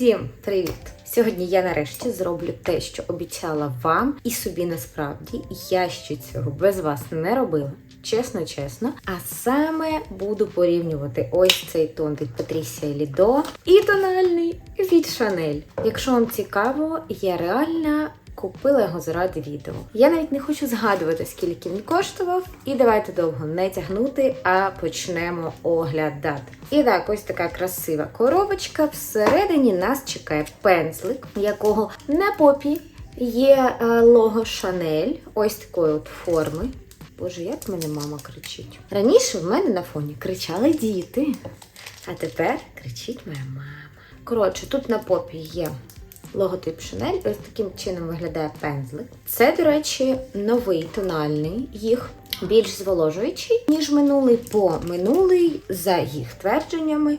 Всім привіт! Сьогодні я нарешті зроблю те, що обіцяла вам і собі насправді. Я ще цього без вас не робила. Чесно, чесно. А саме буду порівнювати ось цей тон від Patricia Лідо і тональний від Шанель. Якщо вам цікаво, я реально купила його заради відео. Я навіть не хочу згадувати, скільки він коштував, і давайте довго не тягнути, а почнемо оглядати. І так, ось така красива коробочка. Всередині нас чекає пензлик, якого на попі є е, лого Chanel, ось такої от форми. Боже, як мене мама кричить. Раніше в мене на фоні кричали діти, а тепер кричить моя мама. Коротше, тут на попі є логотип Chanel. Ось таким чином виглядає пензлик. Це, до речі, новий тональний їх. Більш зволожуючий, ніж минулий, бо минулий, за їх твердженнями,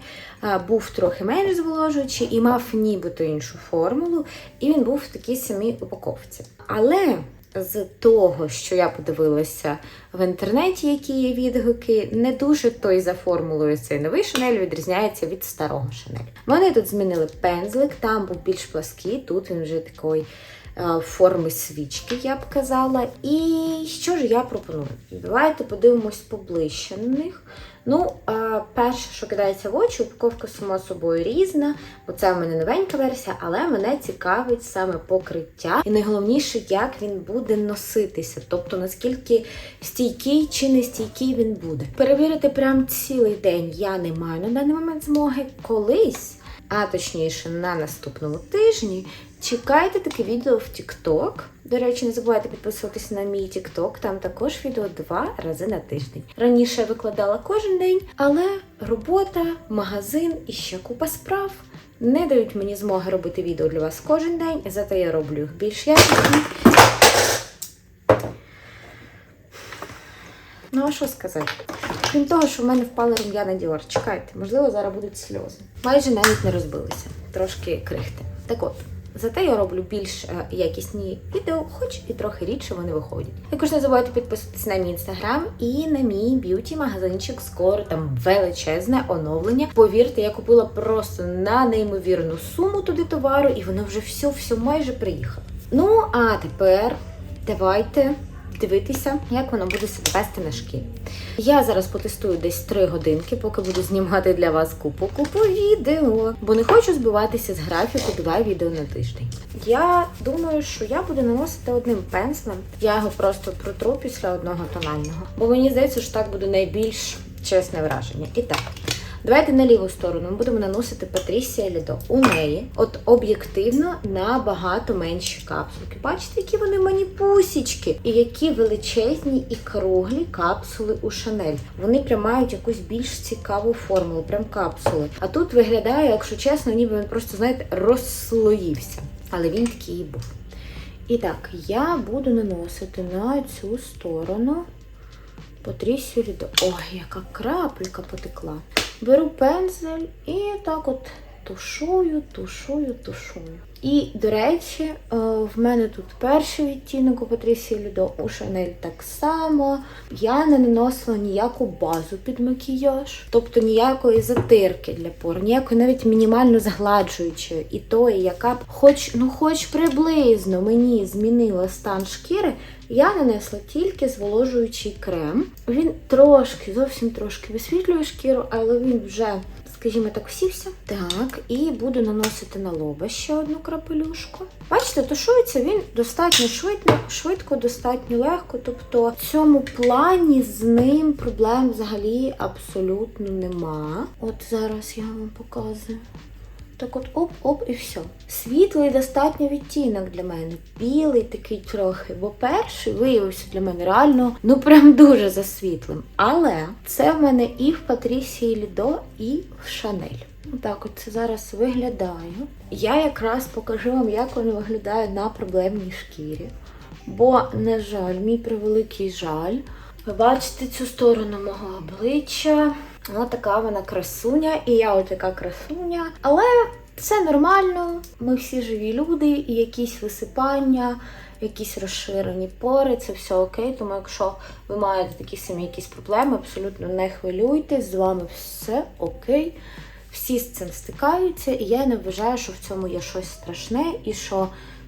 був трохи менш зволожуючий і мав нібито іншу формулу, і він був в такій самій упаковці. Але з того, що я подивилася в інтернеті, які є відгуки, не дуже той за формулою цей новий Шанель відрізняється від старого шинелю. Вони тут змінили пензлик, там був більш плаский, тут він вже такий форми свічки, я б казала. І що ж я пропоную? Давайте подивимось поближче на них. Ну, е, перше, що кидається в очі, упаковка само собою різна, бо це в мене новенька версія, але мене цікавить саме покриття. І найголовніше, як він буде носитися, тобто наскільки стійкий чи не стійкий він буде. Перевірити прям цілий день я не маю на даний момент змоги. Колись, а точніше на наступному тижні, чекайте таке відео в TikTok. До речі, не забувайте підписуватися на мій TikTok, там також відео два рази на тиждень. Раніше я викладала кожен день, але робота, магазин і ще купа справ не дають мені змоги робити відео для вас кожен день, зате я роблю їх більш якісні. Ну, а що сказати? Крім того, що в мене впали рум'яна Діор. Чекайте, можливо, зараз будуть сльози. Майже навіть не розбилися, трошки крихти. Так от. Зате я роблю більш е, якісні відео, хоч і трохи рідше вони виходять. Також не забувайте підписатися на мій інстаграм і на мій б'юті-магазинчик. Скоро там величезне оновлення. Повірте, я купила просто на неймовірну суму туди товару, і воно вже все, все майже приїхало. Ну а тепер давайте дивитися, як воно буде себе вести на шкірі. Я зараз потестую десь 3 годинки, поки буду знімати для вас купу купу відео, бо не хочу збиватися з графіку 2 відео на тиждень. Я думаю, що я буду наносити одним пензлем. Я його просто протру після одного тонального, бо мені здається, що так буде найбільш чесне враження. І так. Давайте на ліву сторону ми будемо наносити Патрісія Лідо. У неї, от об'єктивно, набагато менші капсулки. Бачите, які вони мені пусічки, і які величезні і круглі капсули у Шанель. Вони прям мають якусь більш цікаву формулу, прям капсули. А тут виглядає, якщо чесно, ніби він просто, знаєте, розслоївся. Але він такий і був. І так, я буду наносити на цю сторону Патрісію Лідо. Ой, яка крапелька потекла. Беру пензель і так от тушую, тушую, тушую. І, до речі, е, в мене тут перший відтінок у Патрісії Людо, у Шанель так само. Я не наносила ніяку базу під макіяж, тобто ніякої затирки для пор, ніякої навіть мінімально згладжуючої. І тої, яка б хоч, ну хоч приблизно мені змінила стан шкіри, я нанесла тільки зволожуючий крем. Він трошки, зовсім трошки висвітлює шкіру, але він вже, скажімо так, всівся. Так, і буду наносити на лоба ще одну крапелюшку. Бачите, тушується він достатньо швидко, швидко, достатньо легко. Тобто в цьому плані з ним проблем взагалі абсолютно нема. От зараз я вам показую. Так от оп-оп і все. Світлий достатньо відтінок для мене. Білий такий трохи, бо перший виявився для мене реально ну прям дуже засвітлим. Але це в мене і в Патрісії Лідо, і в Шанель. Так, от це зараз виглядаю. Я якраз покажу вам, як воно виглядає на проблемній шкірі. Бо, на жаль, мій превеликий жаль. Ви бачите цю сторону мого обличчя. Ось така вона красуня, і я от така красуня. Але це нормально. Ми всі живі люди, і якісь висипання, якісь розширені пори, це все окей. Тому якщо ви маєте такі самі якісь проблеми, абсолютно не хвилюйтесь, з вами все окей. Всі з цим стикаються, і я не вважаю, що в цьому є щось страшне, і що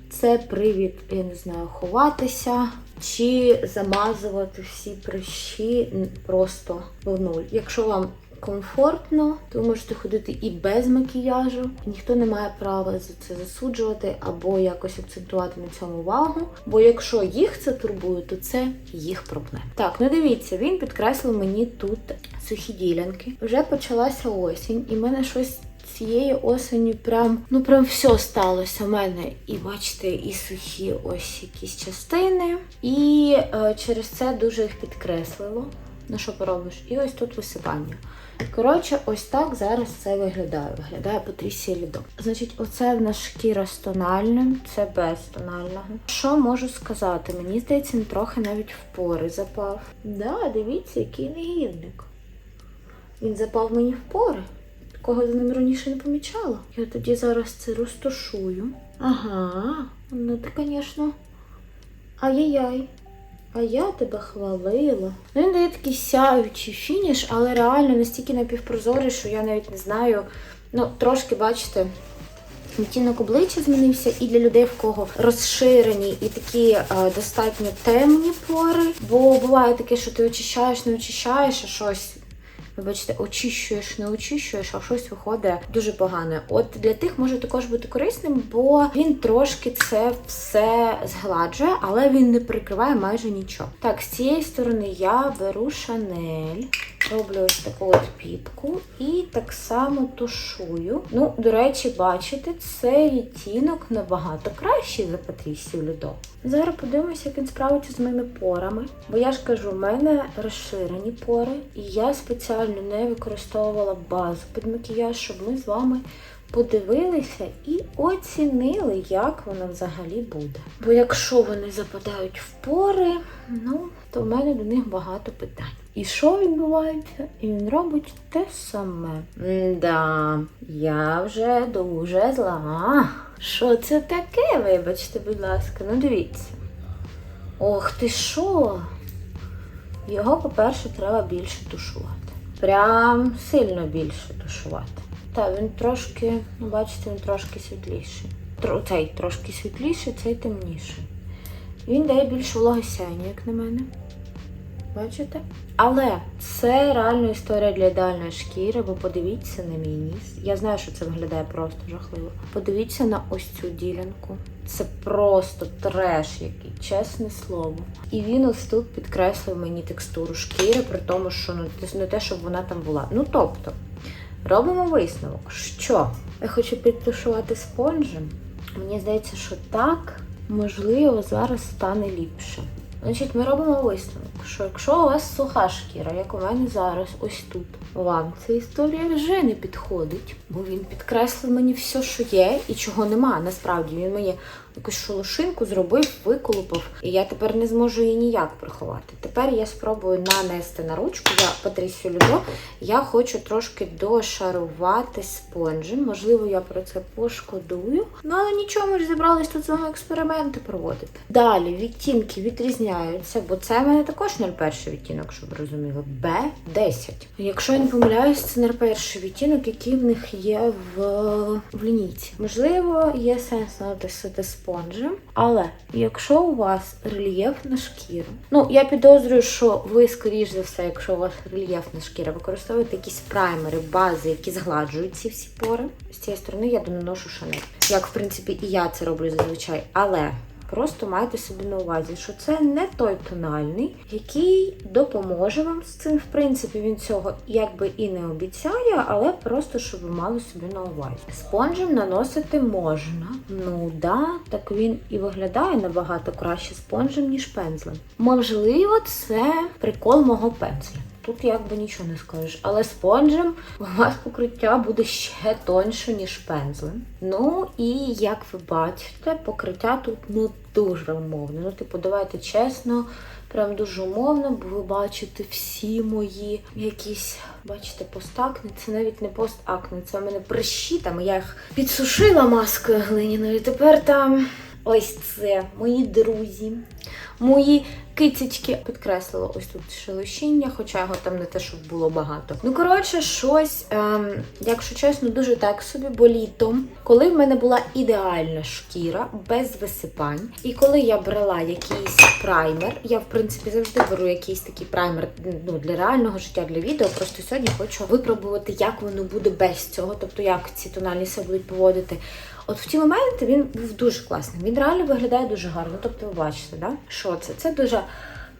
це привід, я не знаю, ховатися чи замазувати всі прищі просто в нуль. Якщо вам комфортно, то ви можете ходити і без макіяжу. Ніхто не має права за це засуджувати або якось акцентувати на цьому увагу. Бо якщо їх це турбує, то це їх проблема. Так, ну дивіться, він підкреслив мені тут сухі ділянки. Вже почалася осінь, і в мене щось. Цієї осені прям ну прям все сталося. У мене і бачите, і сухі ось якісь частини, і е, через це дуже їх підкреслило. Ну що поробиш? І ось тут висипання. Коротше, ось так зараз це виглядає. Виглядає Патрісія Лідо. Значить, оце в нас шкіра з тональним, це без тонального. Що можу сказати? Мені здається, він трохи навіть в пори запав. Да, дивіться, який негідник. Він запав мені в пори. Такого за ним раніше не помічала. Я тоді зараз це розташую. Ага, ну ти, звісно. Ай-яй-яй. А я тебе хвалила. Ну, він дає такий сяючий фініш, але реально настільки напівпрозорий, що я навіть не знаю. Ну, трошки, бачите, відтінок обличчя змінився, і для людей, в кого розширені і такі е, достатньо темні пори. Бо буває таке, що ти очищаєш, не очищаєш, а щось. Вибачте, очищуєш, не очищуєш, а щось виходить дуже погане. От для тих може також бути корисним, бо він трошки це все згладжує, але він не прикриває майже нічого. Так, з цієї сторони я беру Шанель, роблю ось таку от піпку і так само тушую. Ну, до речі, бачите, цей відтінок набагато кращий за Патрісію Людо. Зараз подивимося, як він справиться з моїми порами. Бо я ж кажу, в мене розширені пори, і я спеціально не використовувала базу під макіяж, щоб ми з вами подивилися і оцінили, як воно взагалі буде. Бо якщо вони западають в пори, ну то в мене до них багато питань. І що відбувається? І він робить те саме. Да, я вже дуже зла. Що це таке, вибачте, будь ласка, ну дивіться. Ох ти що? Його, по-перше, треба більше тушувати. Прям сильно більше тушувати. Так, він трошки, ну бачите, він трошки світліший. Тро, цей трошки світліший, цей темніший. Він дає більше вологи сяйні, як на мене. Бачите? Але це реально історія для ідеальної шкіри, бо подивіться на мій ніс. Я знаю, що це виглядає просто жахливо. Подивіться на ось цю ділянку. Це просто треш, який, чесне слово. І він ось тут підкреслив мені текстуру шкіри, при тому, що ну, не те, щоб вона там була. Ну тобто, робимо висновок, що я хочу підтушувати спонжем. Мені здається, що так, можливо, зараз стане ліпше. Значить, ми робимо висновок, що якщо у вас суха шкіра, як у мене зараз, ось тут, вам ця історія вже не підходить, бо він підкреслив мені все, що є і чого нема. Насправді він мені якусь шолошинку зробив, виколупав, і я тепер не зможу її ніяк приховати. Тепер я спробую нанести на ручку. Я Патрісію Людо. Я хочу трошки дошарувати спонжем. Можливо, я про це пошкодую. Ну але нічого, ми ж зібрались тут з вами експерименти проводити. Далі відтінки відрізняються, бо це в мене також 01 відтінок, щоб розуміли. Б10. Якщо я не помиляюсь, це 01 відтінок, який в них є в, в лінійці. Можливо, є сенс натисати спонжем, але якщо у вас рельєфна шкіра, ну я підозрюю, що ви, скоріш за все, якщо у вас рельєфна шкіра, використовуєте якісь праймери, бази, які згладжують ці всі пори. З цієї сторони я доношу шанель. Як, в принципі, і я це роблю зазвичай. Але Просто майте собі на увазі, що це не той тональний, який допоможе вам з цим. В принципі, він цього якби і не обіцяє, але просто щоб ви мали собі на увазі. Спонжем наносити можна. Ну да, так він і виглядає набагато краще спонжем, ніж пензлем. Можливо, це прикол мого пензля. Тут якби нічого не скажеш. Але спонжем у вас покриття буде ще тоньше, ніж пензлем. Ну і як ви бачите, покриття тут ну дуже умовне. Ну, типу, давайте чесно, прям дуже умовно, бо ви бачите всі мої якісь, бачите, постакни. Це навіть не постакни, це в мене прищі там. Я їх підсушила маскою глиняною. Тепер там ось це мої друзі, мої кицечки. Підкреслила ось тут шелушіння, хоча його там не те, щоб було багато. Ну, коротше, щось, ем, якщо чесно, дуже так собі, бо літом, коли в мене була ідеальна шкіра, без висипань, і коли я брала якийсь праймер, я в принципі завжди беру якийсь такий праймер ну, для реального життя, для відео. Просто сьогодні хочу випробувати, як воно буде без цього, тобто як ці тональні будуть поводити. От в ті моменти він був дуже класний. Він реально виглядає дуже гарно. Тобто, ви бачите, да? що це? Це дуже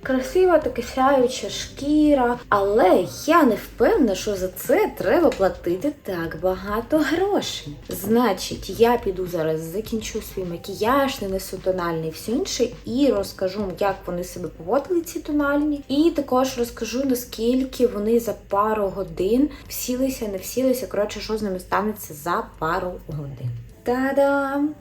красива, така сяюча шкіра. Але я не впевнена, що за це треба платити так багато грошей. Значить, я піду зараз, закінчу свій макіяж, нанесу тональний і все інше, і розкажу, як вони себе поводили, ці тональні. І також розкажу, наскільки вони за пару годин всілися, не всілися. Коротше, що з ними станеться за пару годин. Та-дам!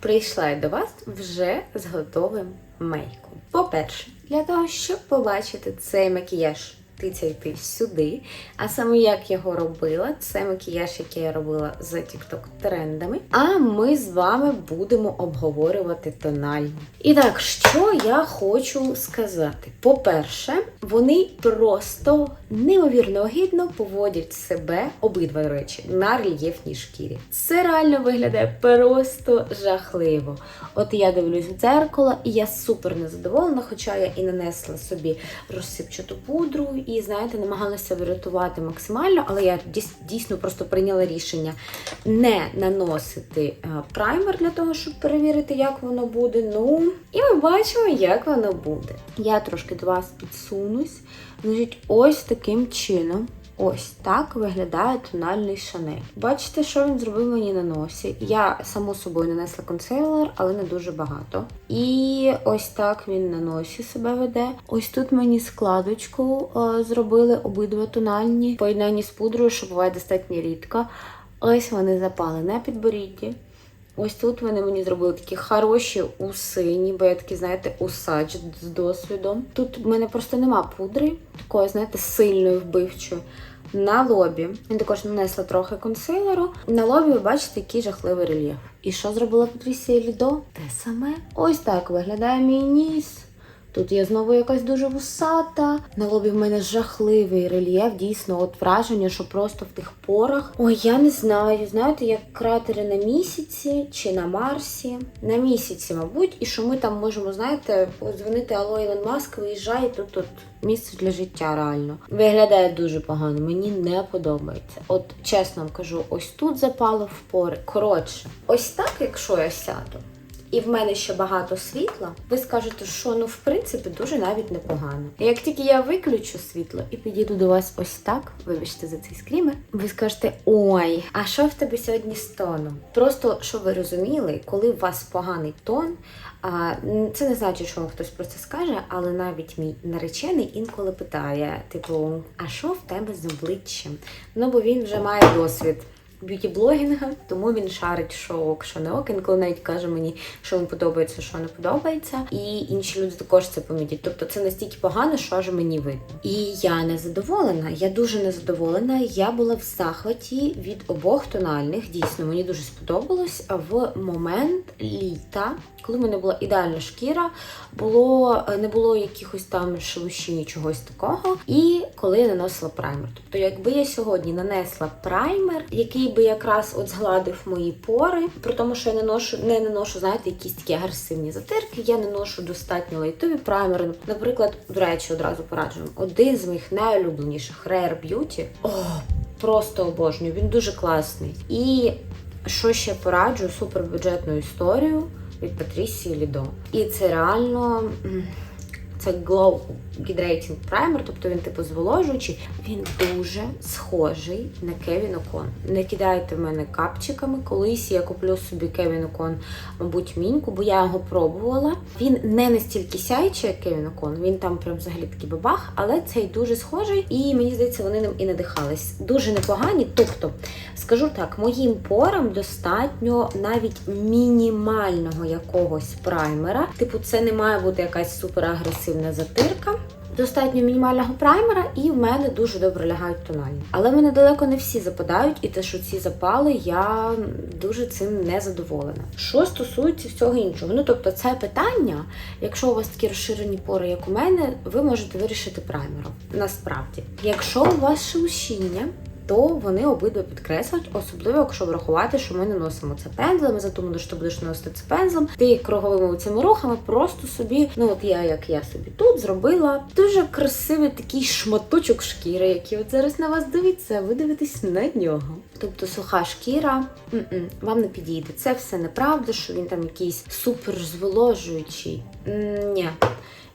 Прийшла я до вас вже з готовим мейком. По-перше, для того, щоб побачити цей макіяж, тицяйте сюди. А саме як його робила, це макіяж, який я робила за TikTok трендами. А ми з вами будемо обговорювати тональні. І так, що я хочу сказати? По-перше, вони просто неймовірно гідно поводять себе обидва до речі на рельєфній шкірі. Це реально виглядає просто жахливо. От я дивлюсь в дзеркало, і я супер незадоволена, хоча я і нанесла собі розсипчату пудру, і знаєте, намагалася врятувати максимально, але я дійсно просто прийняла рішення не наносити е, праймер для того, щоб перевірити, як воно буде. Ну, і ми бачимо, як воно буде. Я трошки до вас підсунусь. Значить, ось таким чином. Ось так виглядає тональний шанель. Бачите, що він зробив мені на носі. Я само собою нанесла консилер, але не дуже багато. І ось так він на носі себе веде. Ось тут мені складочку е, зробили обидва тональні в з пудрою, що буває достатньо рідко. Ось вони запали на підборідді. Ось тут вони мені зробили такі хороші уси, ніби я такі, знаєте, усач з досвідом. Тут в мене просто нема пудри, такої, знаєте, сильної вбивчої. На лобі я також нанесла трохи консилеру. На лобі ви бачите, який жахливий рельєф. І що зробила Патрісія Лідо? Те саме. Ось так виглядає мій ніс. Тут я знову якась дуже вусата. На лобі в мене жахливий рельєф, дійсно, от враження, що просто в тих порах. Ой, я не знаю. Знаєте, як кратери на місяці чи на Марсі. На місяці, мабуть, і що ми там можемо, знаєте, подзвонити Алло Ілон Маск, виїжджає тут от місце для життя реально. Виглядає дуже погано, мені не подобається. От чесно вам кажу, ось тут запало в пори. Коротше, ось так, якщо я сяду і в мене ще багато світла, ви скажете, що ну в принципі дуже навіть непогано. Як тільки я виключу світло і підійду до вас ось так, вибачте за цей скрімер, ви скажете: ой, а що в тебе сьогодні з тоном? Просто щоб ви розуміли, коли у вас поганий тон. А це не значить, що вам хтось про це скаже, але навіть мій наречений інколи питає: типу, а що в тебе з обличчям? Ну бо він вже має досвід б'юті-блогінга, тому він шарить, що ок, що не ок. Інколи навіть каже мені, що йому подобається, що не подобається. І інші люди також це помітять. Тобто це настільки погано, що аж мені видно. І я не задоволена. Я дуже незадоволена. Я була в захваті від обох тональних. Дійсно, мені дуже сподобалось. А в момент літа, коли в мене була ідеальна шкіра, було не було якихось там шелушінь, чогось такого. І коли я наносила праймер. Тобто, якби я сьогодні нанесла праймер, який би якраз от згладив мої пори, при тому, що я не ношу, не наношу, знаєте, якісь такі агресивні затирки, я не ношу достатньо лайтові праймери. Наприклад, до речі, одразу пораджу. Один з моїх найулюбленіших Rare Beauty. О, просто обожнюю, він дуже класний. І що ще пораджу супербюджетну історію від Патрісії Лідо. І це реально. Це Glow Hydrating Primer, тобто він типу зволожуючий. Він дуже схожий на Kevin Ocon. Не кидайте в мене капчиками. Колись я куплю собі Kevin Ocon, мабуть, міньку, бо я його пробувала. Він не настільки сяючий, як Kevin Ocon. Він там прям взагалі такий бабах, але цей дуже схожий, і мені здається, вони ним і надихались. Дуже непогані. Тобто, скажу так, моїм порам достатньо навіть мінімального якогось праймера. Типу, це не має бути якась суперагресивна затирка. Достатньо мінімального праймера, і в мене дуже добре лягають тональні. Але мене далеко не всі западають, і те, що ці запали, я дуже цим не задоволена. Що стосується всього іншого, ну тобто, це питання, якщо у вас такі розширені пори, як у мене, ви можете вирішити праймером. Насправді, якщо у вас шелушіння, то вони обидва підкреслять, особливо якщо врахувати, що ми не носимо це пензлем, за тому, що ти будеш носити це пензлем, ти круговими цими рухами просто собі, ну от я, як я собі тут зробила дуже красивий такий шматочок шкіри, який от зараз на вас дивиться, ви дивитесь на нього. Тобто суха шкіра м-м, вам не підійде. Це все неправда, що він там якийсь супер зволожуючий. М, Ні.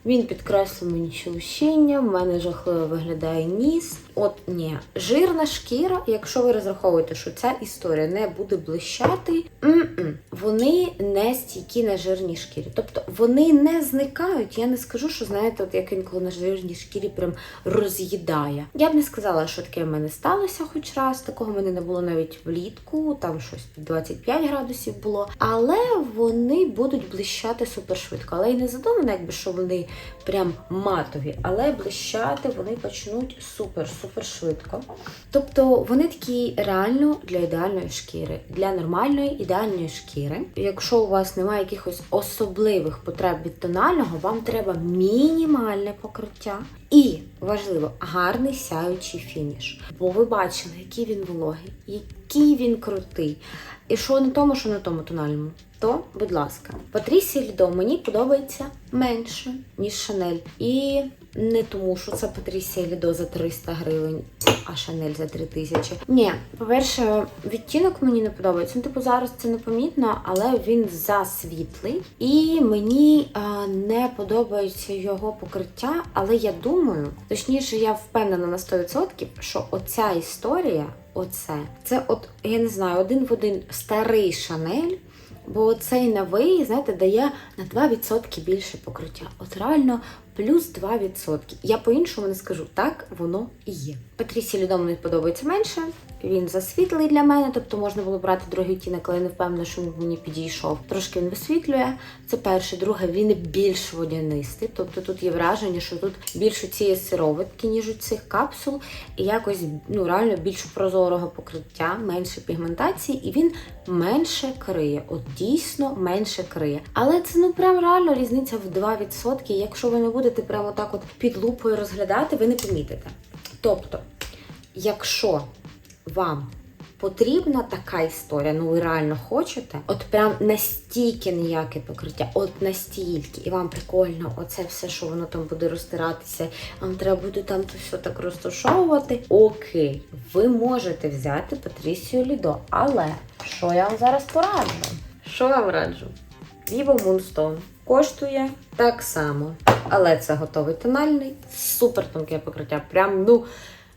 Він підкреслив мені щелущення, в мене жахливо виглядає ніс. От ні, жирна шкіра, якщо ви розраховуєте, що ця історія не буде блищати, м-м, вони не стійкі на жирній шкірі. Тобто вони не зникають. Я не скажу, що знаєте, от як інколи на жирній шкірі прям роз'їдає. Я б не сказала, що таке в мене сталося хоч раз. Такого в мене не було навіть влітку, там щось під 25 градусів було. Але вони будуть блищати супер швидко. Але й не задумано, якби що вони прям матові, але блищати вони почнуть супер-супер швидко. Тобто вони такі реально для ідеальної шкіри, для нормальної ідеальної шкіри. Якщо у вас немає якихось особливих потреб від тонального, вам треба мінімальне покриття. І важливо, гарний сяючий фініш. Бо ви бачили, який він вологий, який він крутий. І що на тому, що на тому тональному, то, будь ласка, Патрісія Лідо мені подобається менше, ніж Шанель. І не тому, що це Патрісія Лідо за 300 гривень, а Шанель за 3000. Ні, по-перше, відтінок мені не подобається. Ну, типу, зараз це непомітно, але він засвітлий. І мені а, не подобається його покриття, але я думаю, точніше, я впевнена на 100%, що оця історія, оце, це от, я не знаю, один в один старий Шанель. Бо цей новий, знаєте, дає на 2% більше покриття. От реально плюс 2%. Я по-іншому не скажу, так воно і є. Патрісі Людому не подобається менше. Він засвітлий для мене, тобто можна було брати другий тінок, але я не впевнена, що він мені підійшов. Трошки він висвітлює. Це перше. Друге, він більш водянистий. Тобто тут є враження, що тут більше цієї сироватки, ніж у цих капсул, і якось ну реально більш прозорого покриття, менше пігментації, і він менше криє. От дійсно менше криє. Але це ну прям реально різниця в 2%. Якщо ви не будете прямо так от під лупою розглядати, ви не помітите. Тобто, якщо вам потрібна така історія, ну ви реально хочете, от прям настільки ніяке покриття, от настільки, і вам прикольно, оце все, що воно там буде розтиратися, вам треба буде там то все так розташовувати. Окей, ви можете взяти Патрісію Лідо, але що я вам зараз пораджу? Що я вам раджу? Vivo Moonstone коштує так само, але це готовий тональний, супер тонке покриття. Прям ну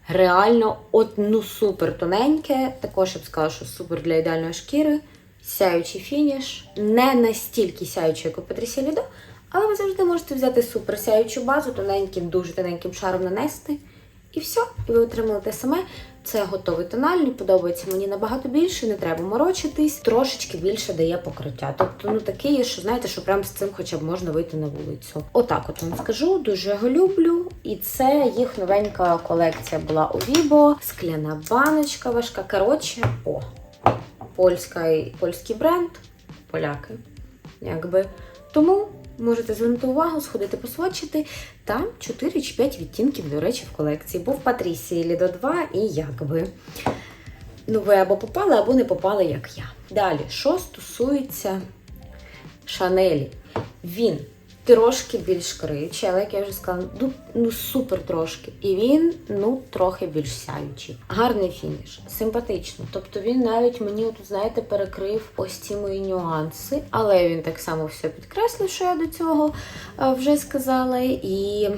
реально от ну супер тоненьке. Також я б сказала, що супер для ідеальної шкіри. Сяючий фініш, не настільки сяючий, як у Патрісі Лідо, але ви завжди можете взяти супер сяючу базу, тоненьким, дуже тоненьким шаром нанести. І все, і ви отримали те саме. Це готовий тональний, подобається мені набагато більше, не треба морочитись, трошечки більше дає покриття. Тобто, ну такий, що знаєте, що прям з цим хоча б можна вийти на вулицю. Отак от вам скажу, дуже його люблю. І це їх новенька колекція була у Vibo. Скляна баночка важка. Коротше, о, польська, польський бренд, поляки. Якби. Тому можете звернути увагу, сходити посвочити. Там 4 чи 5 відтінків, до речі, в колекції. Був Патрісії Лідо 2 і якби. Ну, ви або попали, або не попали, як я. Далі, що стосується Шанелі, він трошки більш криючий, але як я вже сказала, ну, ну супер трошки. І він ну трохи більш сяючий. Гарний фініш, симпатично. Тобто він навіть мені, от, знаєте, перекрив ось ці мої нюанси, але він так само все підкреслив, що я до цього е, вже сказала. І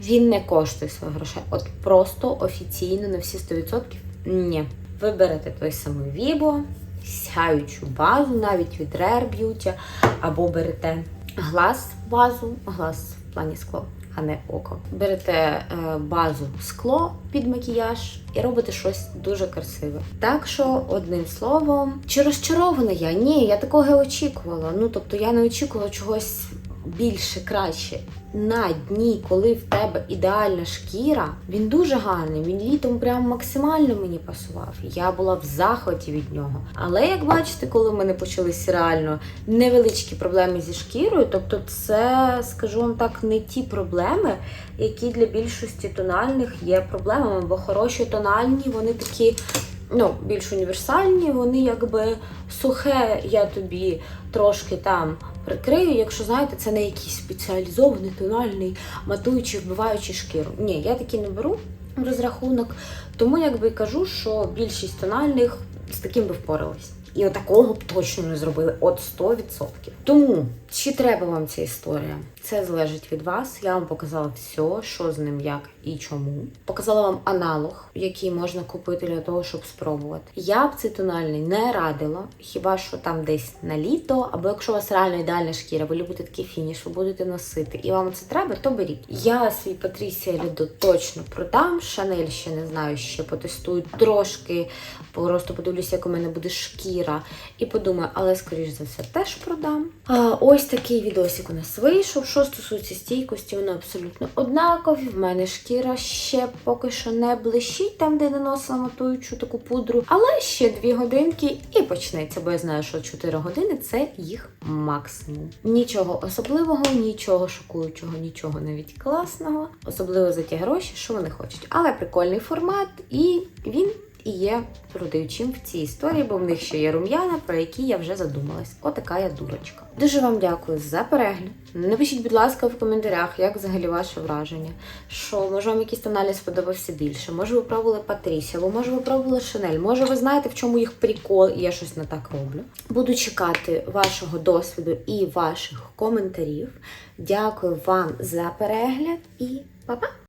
він не коштує своїх грошей. От просто офіційно на всі 100% ні. Ви берете той самий Vibo, сяючу базу, навіть від Rare Beauty, або берете глаз базу, глаз в плані скло, а не око. Берете е, базу скло під макіяж і робите щось дуже красиве. Так що, одним словом, чи розчарована я? Ні, я такого очікувала. Ну тобто я не очікувала чогось більше краще на дні, коли в тебе ідеальна шкіра, він дуже гарний. Він літом прям максимально мені пасував. Я була в захваті від нього. Але як бачите, коли в мене почалися реально невеличкі проблеми зі шкірою, тобто це, скажу вам так, не ті проблеми, які для більшості тональних є проблемами, бо хороші тональні, вони такі. Ну, більш універсальні, вони якби сухе, я тобі трошки там прикрию, якщо знаєте, це не якийсь спеціалізований тональний, матуючий, вбиваючий шкіру. Ні, я такі не беру в розрахунок, тому якби кажу, що більшість тональних з таким би впорались. І отакого б точно не зробили от 100%. Тому чи треба вам ця історія? Це залежить від вас. Я вам показала все, що з ним, як і чому. Показала вам аналог, який можна купити для того, щоб спробувати. Я б цей тональний не радила, хіба що там десь на літо, або якщо у вас реально ідеальна шкіра, ви любите такий фініш, ви будете носити, і вам це треба, то беріть. Я свій Патрісія Лідо точно продам. Шанель ще не знаю, ще потестую трошки, просто подивлюся, як у мене буде шкіра, і подумаю, але скоріш за все теж продам. А, ось такий відосик у нас вийшов. Що стосується стійкості, воно абсолютно однакові. В мене шкіра ще поки що не блищить, там, де наносила матуючу таку пудру. Але ще дві годинки і почнеться, бо я знаю, що 4 години це їх максимум. Нічого особливого, нічого шокуючого, нічого навіть класного, особливо за ті гроші, що вони хочуть. Але прикольний формат, і він і є продаючим в цій історії, бо в них ще є рум'яна, про які я вже задумалась. Отака я дурочка. Дуже вам дякую за перегляд. Напишіть, будь ласка, в коментарях, як взагалі ваше враження. Що може вам якийсь тональний сподобався більше? Може, ви пробували Патрісі, або може ви пробували Шанель. Може, ви знаєте, в чому їх прикол, і я щось не так роблю. Буду чекати вашого досвіду і ваших коментарів. Дякую вам за перегляд і па-па!